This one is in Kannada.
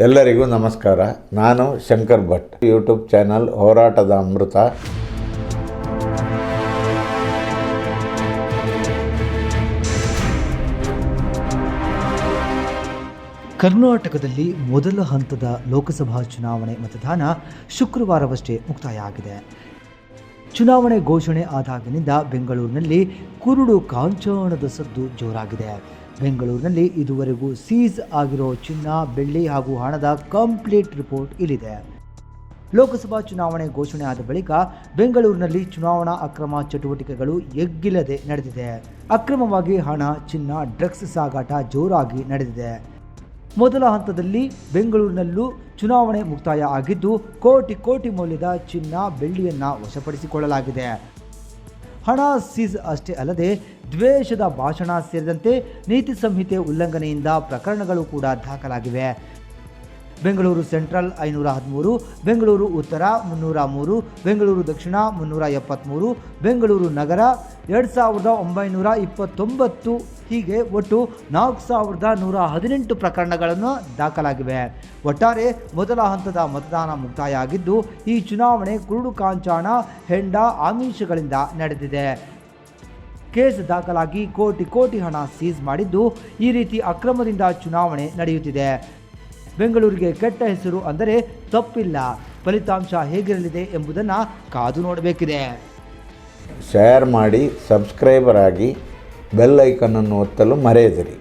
ಎಲ್ಲರಿಗೂ ನಮಸ್ಕಾರ. ನಾನು ಶಂಕರ್ ಭಟ್. ಯೂಟ್ಯೂಬ್ ಚಾನಲ್ ಹೋರಾಟದ ಅಮೃತ. ಕರ್ನಾಟಕದಲ್ಲಿ ಮೊದಲ ಹಂತದ ಲೋಕಸಭಾ ಚುನಾವಣೆ ಮತದಾನ ಶುಕ್ರವಾರವಷ್ಟೇ ಮುಕ್ತಾಯ ಆಗಿದೆ. ಚುನಾವಣೆ ಘೋಷಣೆ ಆದಾಗಿನಿಂದ ಬೆಂಗಳೂರಿನಲ್ಲಿ ಕುರುಡು ಕಾಂಚಾಣದ ಸದ್ದು ಜೋರಾಗಿದೆ. ಬೆಂಗಳೂರಿನಲ್ಲಿ ಇದುವರೆಗೂ ಸೀಸ್ ಆಗಿರೋ ಚಿನ್ನ, ಬೆಳ್ಳಿ ಹಾಗೂ ಹಣದ ಕಂಪ್ಲೀಟ್ ರಿಪೋರ್ಟ್ ಇಲ್ಲಿದೆ. ಲೋಕಸಭಾ ಚುನಾವಣೆ ಘೋಷಣೆ ಆದ ಬಳಿಕ ಬೆಂಗಳೂರಿನಲ್ಲಿ ಚುನಾವಣಾ ಅಕ್ರಮ ಚಟುವಟಿಕೆಗಳು ಎಗ್ಗಿಲ್ಲದೆ ನಡೆದಿದೆ. ಅಕ್ರಮವಾಗಿ ಹಣ, ಚಿನ್ನ, ಡ್ರಗ್ಸ್ ಸಾಗಾಟ ಜೋರಾಗಿ ನಡೆದಿದೆ. ಮೊದಲ ಹಂತದಲ್ಲಿ ಬೆಂಗಳೂರಿನಲ್ಲೂ ಚುನಾವಣೆ ಮುಕ್ತಾಯ ಆಗಿದ್ದು ಕೋಟಿ ಕೋಟಿ ಮೌಲ್ಯದ ಚಿನ್ನ ಬೆಳ್ಳಿಯನ್ನ ವಶಪಡಿಸಿಕೊಳ್ಳಲಾಗಿದೆ. ಹಣ ಸೀಸ್ ಅಷ್ಟೇ ಅಲ್ಲದೆ ದ್ವೇಷದ ಭಾಷಣ ಸೇರಿದಂತೆ ನೀತಿ ಸಂಹಿತೆ ಉಲ್ಲಂಘನೆಯಿಂದ ಪ್ರಕರಣಗಳು ಕೂಡ ದಾಖಲಾಗಿವೆ. ಬೆಂಗಳೂರು ಸೆಂಟ್ರಲ್ ಐನೂರ ಹದಿಮೂರು, ಬೆಂಗಳೂರು ಉತ್ತರ ಮುನ್ನೂರ ಮೂರು, ಬೆಂಗಳೂರು ದಕ್ಷಿಣ ಮುನ್ನೂರ ಎಪ್ಪತ್ತ್ಮೂರು ಬೆಂಗಳೂರು ನಗರ ಎರಡು ಸಾವಿರದ ಒಂಬೈನೂರ ಇಪ್ಪತ್ತೊಂಬತ್ತು. ಹೀಗೆ ಒಟ್ಟು ನಾಲ್ಕು ಸಾವಿರದ ನೂರ ಹದಿನೆಂಟು ಪ್ರಕರಣಗಳನ್ನು ದಾಖಲಾಗಿವೆ. ಒಟ್ಟಾರೆ ಮೊದಲ ಹಂತದ ಮತದಾನ ಮುಕ್ತಾಯ ಆಗಿದ್ದು ಈ ಚುನಾವಣೆ ಕುರುಡು ಕಾಂಚಾಣ, ಹೆಂಡ ಆಮಿಷಗಳಿಂದ ನಡೆದಿದೆ. ಕೇಸ್ ದಾಖಲಾಗಿ ಕೋಟಿ ಕೋಟಿ ಹಣ ಸೀಸ್ ಮಾಡಿದ್ದು, ಈ ರೀತಿ ಅಕ್ರಮದಿಂದ ಚುನಾವಣೆ ನಡೆಯುತ್ತಿದೆ. ಬೆಂಗಳೂರಿಗೆ ಕೆಟ್ಟ ಹೆಸರು ಅಂದರೆ ತಪ್ಪಿಲ್ಲ. ಫಲಿತಾಂಶ ಹೇಗಿರಲಿದೆ ಎಂಬುದನ್ನು ಕಾದು ನೋಡಬೇಕಿದೆ. ಶೇರ್ ಮಾಡಿ ಸಬ್ಸ್ಕ್ರೈಬರ್ ಆಗಿ ಬೆಲ್ ಐಕನನ್ನು ಒತ್ತಲು ಮರೆಯದಿರಿ.